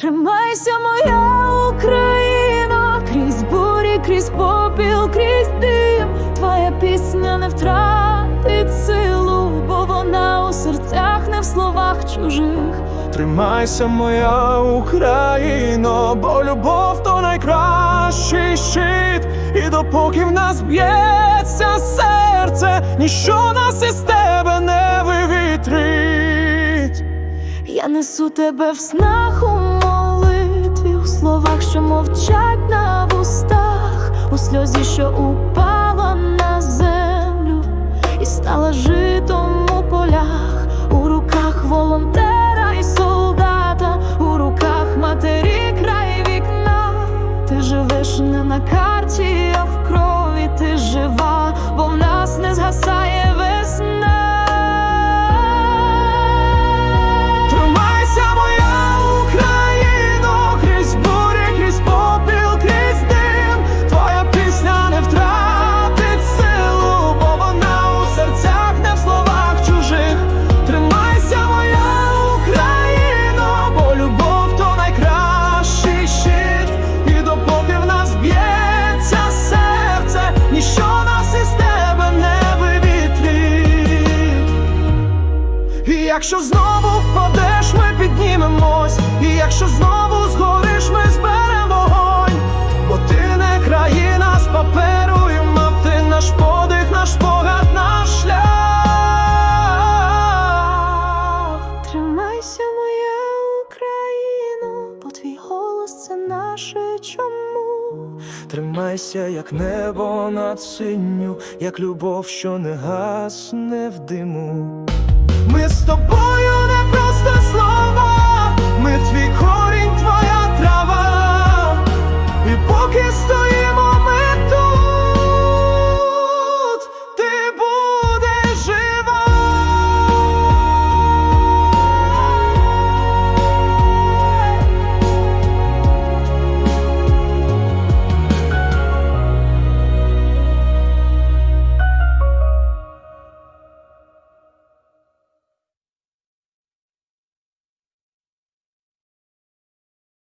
Тримайся, моя Україна, крізь бурі, крізь попіл, крізь дим. Твоя пісня не втратить силу, бо вона у серцях, не в словах чужих. Тримайся, моя Україно, бо любов то найкращий щит, і допоки в нас б'ється серце, ніщо нас із тебе не вивітрить. Я несу тебе в снах у молитві, у словах, що мовчать на вустах, у сльозі, що упала на землю, і стала житом у полях, у руках волонтера і солдата, у руках матері край вікна. Ти живеш не на карті, якщо знову впадеш, ми піднімемось, і якщо знову згориш, ми зберемо вогонь, бо ти не країна з паперу і мав ти наш подих, наш спогад, наш шлях. Тримайся, моя Україно, бо твій голос це наше чому. Тримайся, як небо над синю, як любов, що не гасне в диму. Ми з тобою не просто слова,